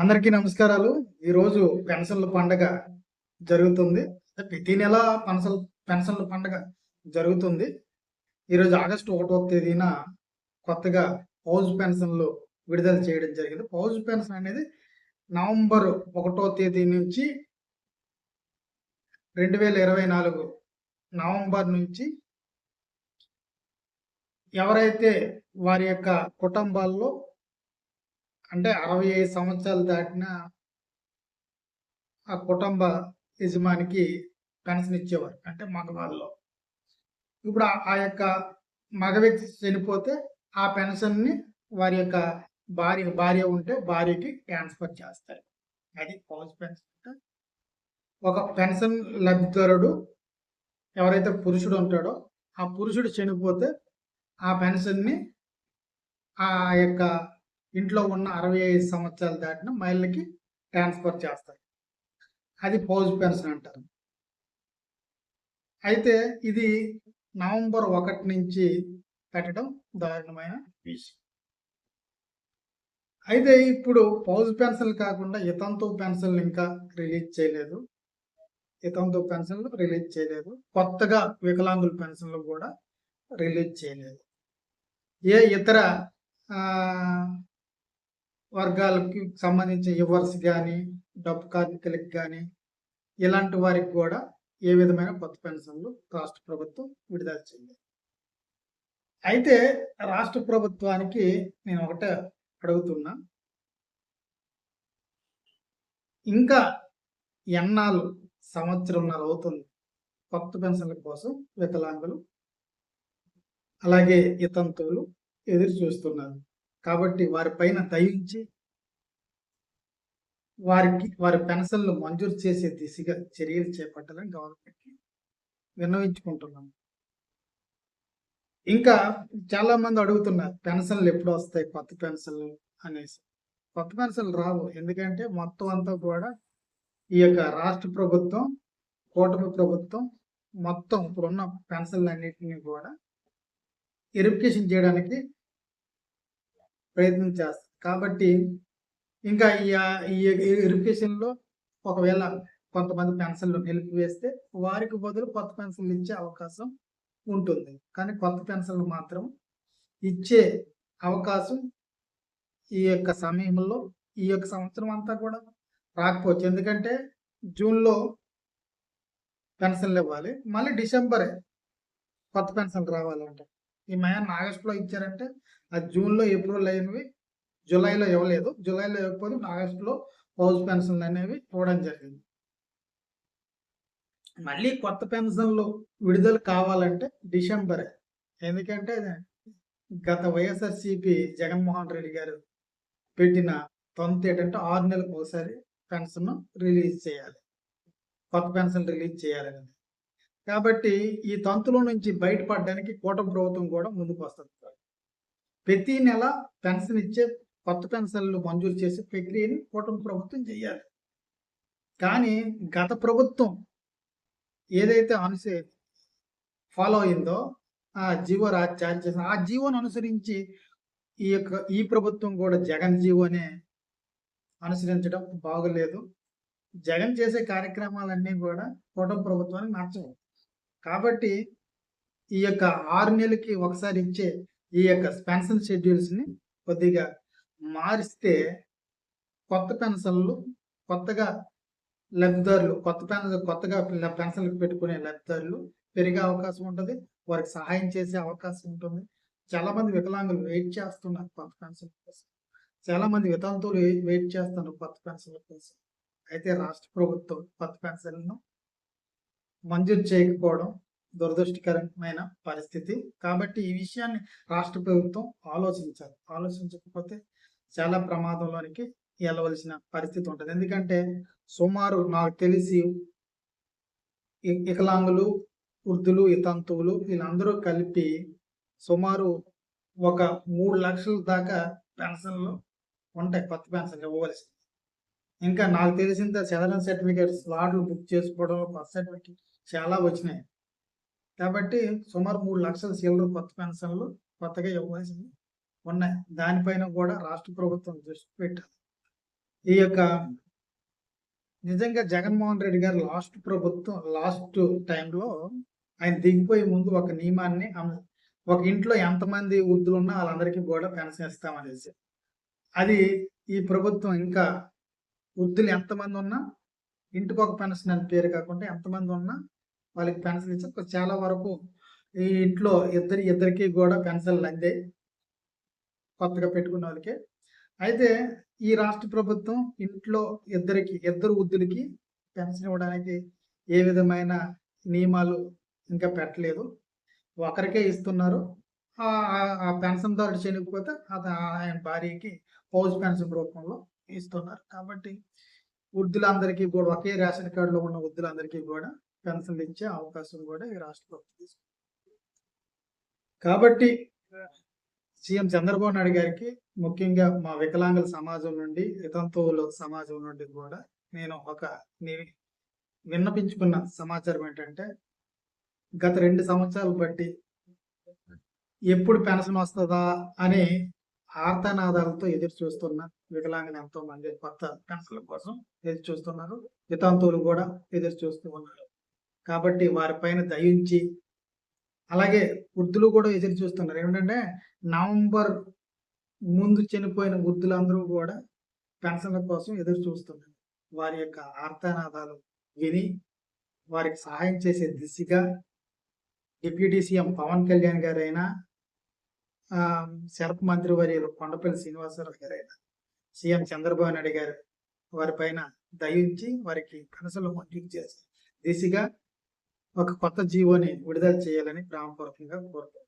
అందరికీ నమస్కారాలు. ఈరోజు పెన్షన్ల పండగ జరుగుతుంది. ప్రతి నెల పెన్షన్ పెన్షన్ల పండగ జరుగుతుంది. ఈరోజు ఆగస్టు ఒకటో తేదీన కొత్తగా పౌజ్ పెన్షన్లు విడుదల చేయడం జరిగింది. పౌజ్ పెన్షన్ అనేది నవంబర్ ఒకటో తేదీ నుంచి రెండు వేల ఇరవై నాలుగు నవంబర్ నుంచి ఎవరైతే వారి యొక్క కుటుంబాల్లో అంటే అరవై ఐదు సంవత్సరాలు దాటిన ఆ కుటుంబ యజమానికి పెన్షన్ ఇచ్చేవారు అంటే మగవాళ్ళు ఇప్పుడు ఆ- యొక్క మగ వ్యక్తి చనిపోతే ఆ పెన్షన్ని వారి యొక్క భార్య భార్య ఉంటే భార్యకి ట్రాన్స్ఫర్ చేస్తారు. అది పౌజ్ పెన్షన్ అంటే ఒక పెన్షన్ లబ్ధిదారుడు ఎవరైతే పురుషుడు ఉంటాడో ఆ పురుషుడు చనిపోతే ఆ పెన్షన్ని ఆ యొక్క ఇంట్లో ఉన్న అరవై ఐదు సంవత్సరాలు దాటిన మహిళలకి ట్రాన్స్ఫర్ చేస్తారు. అది పౌజ్ పెన్షన్ అంటారు. అయితే ఇది నవంబర్ ఒకటి నుంచి పెట్టడం దారుణమైన విషయం. అయితే ఇప్పుడు పౌజ్ పెన్షన్ కాకుండా ఇతంతు పెన్షన్లు ఇంకా రిలీజ్ చేయలేదు. ఇతంతు పెన్షన్లు రిలీజ్ చేయలేదు. కొత్తగా వికలాంగుల పెన్షన్లు కూడా రిలీజ్ చేయలేదు. ఏ ఇతర వర్గాలకి సంబంధించిన యువర్స్ కానీ డబ్బు కార్మికులకు కానీ ఇలాంటి వారికి కూడా ఏ విధమైన కొత్త పెన్షన్లు రాష్ట్ర ప్రభుత్వం విడుదల చేయలేదు అయితే రాష్ట్ర ప్రభుత్వానికి నేను ఒకటే అడుగుతున్నా. ఇంకా ఎన్నాళ్ళు సంవత్సరంన్నర అవుతుంది కొత్త పెన్షన్ల కోసం వికలాంగులు అలాగే ఇతంతువులు ఎదురు చూస్తున్నారు. కాబట్టి వారి పైన దయించి వారికి వారి పెన్షన్లు మంజూరు చేసే దిశగా చర్యలు చేపట్టాలని గవర్నమెంట్కి విన్నవించుకుంటున్నాము. ఇంకా చాలా మంది అడుగుతున్నారు పెన్షన్లు ఎప్పుడు వస్తాయి? కొత్త పెన్షన్లు అనేసి. కొత్త పెన్షన్లు రావు. ఎందుకంటే మొత్తం అంతా కూడా ఈ యొక్క రాష్ట్ర ప్రభుత్వం కూటమి ప్రభుత్వం మొత్తం ఇప్పుడున్న పెన్షన్లు అన్నింటినీ కూడా వెరిఫికేషన్ చేయడానికి ప్రయత్నం చేస్తారు కాబట్టి ఇంకా ఈ ఎడ్యుకేషన్లో ఒకవేళ కొంతమంది పెన్షన్లు నిలిపివేస్తే వారికి బదులు కొత్త పెన్షన్లు ఇచ్చే అవకాశం ఉంటుంది. కానీ కొత్త పెన్షన్లు మాత్రం ఇచ్చే అవకాశం ఈ యొక్క సమయంలో ఈ యొక్క సంవత్సరం అంతా కూడా రాకపోవచ్చు. ఎందుకంటే జూన్లో పెన్షన్లు ఇవ్వాలి. మళ్ళీ డిసెంబరే కొత్త పెన్షన్లు రావాలంటే. ఈ మయాన్ని ఆగస్టులో ఇచ్చారంటే అది జూన్లో ఏప్రిల్ అయినవి. జూలైలో ఇవ్వలేదు. జూలైలో ఇవ్వకపోతే ఆగస్టులో హౌస్ పెన్షన్లు అనేవి ఇవ్వడం జరిగింది. మళ్ళీ కొత్త పెన్షన్లు విడుదల కావాలంటే డిసెంబరే. ఎందుకంటే గత వైఎస్ఆర్సిపి జగన్మోహన్ రెడ్డి గారు పెట్టిన తొంత ఏంటంటే ఆరు నెలలకు ఒకసారి పెన్షన్ రిలీజ్ చేయాలి. కొత్త పెన్షన్ రిలీజ్ చేయాలని కాబట్టి ఈ తంతులో నుంచి బయటపడడానికి కూట ప్రభుత్వం కూడా ముందుకు వస్తుంది ప్రతి నెల పెన్షన్ ఇచ్చే కొత్త పెన్షన్లు మంజూరు చేసే ప్రక్రియని కూటమి ప్రభుత్వం చేయాలి. కానీ గత ప్రభుత్వం ఏదైతే అనుసే ఫాలో అయిందో ఆ జీవో రా జారీ చేసిన ఆ జీవోను అనుసరించి ఈ యొక్క ఈ ప్రభుత్వం కూడా జగన్ జీవోనే అనుసరించడం బాగలేదు. జగన్ చేసే కార్యక్రమాలన్నీ కూడా కూటమి ప్రభుత్వానికి నచ్చవు. కాబట్టి ఈ యొక్క ఆరు నెలలకి ఒకసారి ఇచ్చే ఈ యొక్క పెన్షన్ షెడ్యూల్స్ని కొద్దిగా మారిస్తే కొత్త పెన్షన్లు కొత్తగా లబ్ధిదారులు కొత్త పెన్షన్ కొత్తగా పెన్షన్లు పెట్టుకునే లబ్ధిదారులు పెరిగే అవకాశం ఉంటుంది. వారికి సహాయం చేసే అవకాశం ఉంటుంది. చాలా మంది వికలాంగులు వెయిట్ చేస్తున్నారు కొత్త పెన్షన్ కోసం. చాలా మంది వితంతువులు వెయిట్ చేస్తున్నారు కొత్త పెన్షన్ల కోసం. అయితే రాష్ట్ర ప్రభుత్వం కొత్త పెన్షన్లను మంజూరు చేయకపోవడం దురదృష్టకరమైన పరిస్థితి. కాబట్టి ఈ విషయాన్ని రాష్ట్ర ప్రభుత్వం ఆలోచించాలి. ఆలోచించకపోతే చాలా ప్రమాదంలోనికి వెళ్ళవలసిన పరిస్థితి ఉంటుంది. ఎందుకంటే సుమారు నాకు తెలిసి వికలాంగులు వృద్ధులు వితంతువులు వీళ్ళందరూ కలిపి సుమారు ఒక మూడు లక్షల దాకా పెన్షన్లు ఉంటాయి. కొత్త పెన్షన్ ఇవ్వవలసింది ఇంకా నాకు తెలిసిన చదరన్ సర్టిఫికేట్స్ వార్డులు బుక్ చేసుకోవడం కొత్త సర్టిఫికేట్ చాలా వచ్చినాయి. కాబట్టి సుమారు మూడు లక్షల సీలర్ కొత్త పెన్షన్లు కొత్తగా ఇవ్వవలసింది ఉన్నాయి. దానిపైన కూడా రాష్ట్ర ప్రభుత్వం దృష్టి పెట్టాలి. ఈ యొక్క నిజంగా జగన్మోహన్ రెడ్డి గారు లాస్ట్ ప్రభుత్వం లాస్ట్ టైంలో ఆయన దిగిపోయే ముందు ఒక నియమాన్ని ఒక ఇంట్లో ఎంతమంది వృద్ధులు ఉన్నా వాళ్ళందరికీ కూడా పెన్షన్ ఇస్తామనేసి అది ఈ ప్రభుత్వం ఇంకా వృద్ధులు ఎంతమంది ఉన్నా ఇంటికి ఒక పెన్షన్ అని పేరు కాకుండా ఎంతమంది ఉన్నా వాళ్ళకి పెన్షన్ ఇచ్చారు చాలా వరకు ఈ ఇంట్లో ఇద్దరి ఇద్దరికి కూడా పెన్షన్లు అందాయి కొత్తగా పెట్టుకున్న వాళ్ళకి. అయితే ఈ రాష్ట్ర ప్రభుత్వం ఇంట్లో ఇద్దరికి ఇద్దరు వృద్ధులకి పెన్షన్ ఇవ్వడానికి ఏ విధమైన నియమాలు ఇంకా పెట్టలేదు. ఒకరికే ఇస్తున్నారు. ఆ- ఆ- ఆ పెన్షన్ చనిపోతే అది ఆయన భార్యకి హౌస్ పెన్షన్ రూపంలో ఇస్తున్నారు. కాబట్టి వృద్ధులందరికీ కూడా ఒకే రేషన్ కార్డులో ఉన్న వృద్ధులందరికీ కూడా పెన్షన్లు ఇచ్చే అవకాశం కూడా ఈ రాష్ట్ర ప్రభుత్వం కాబట్టి సీఎం చంద్రబాబు నాయుడు గారికి ముఖ్యంగా మా వికలాంగుల సమాజం నుండి వితంతువుల సమాజం నుండి కూడా నేను ఒక విన్నపించుకున్న సమాచారం ఏంటంటే గత రెండు సంవత్సరాలు బట్టి ఎప్పుడు పెన్షన్ వస్తుందా అని ఆర్తనాదాలతో ఎదురు చూస్తున్న వికలాంగులు ఎంతో మంది కొత్త పెన్షన్ల కోసం ఎదురు చూస్తున్నారు. వితంతువులు కూడా ఎదురు చూస్తూ ఉన్నారు. కాబట్టి వారిపైన దయించి అలాగే వృద్ధులు కూడా ఎదురు చూస్తున్నారు. ఏమిటంటే నవంబర్ ముందు చనిపోయిన వృద్ధులందరూ కూడా పెన్షన్ల కోసం ఎదురు చూస్తున్నారు. వారి యొక్క ఆర్తనాదాలు విని వారికి సహాయం చేసే దిశగా డిప్యూటీ సీఎం పవన్ కళ్యాణ్ గారైనా శరత్ మంత్రి వర్యులు కొండపల్లి శ్రీనివాసరావు గారైనా సీఎం చంద్రబాబు నాయుడు గారు వారిపైన దయించి వారికి పెన్షన్లు మంజూరు చేసే దిశగా ఒక కొత్త జీవోని విడుదల చేయాలని గ్రామపూర్వకంగా కోరుతున్నాను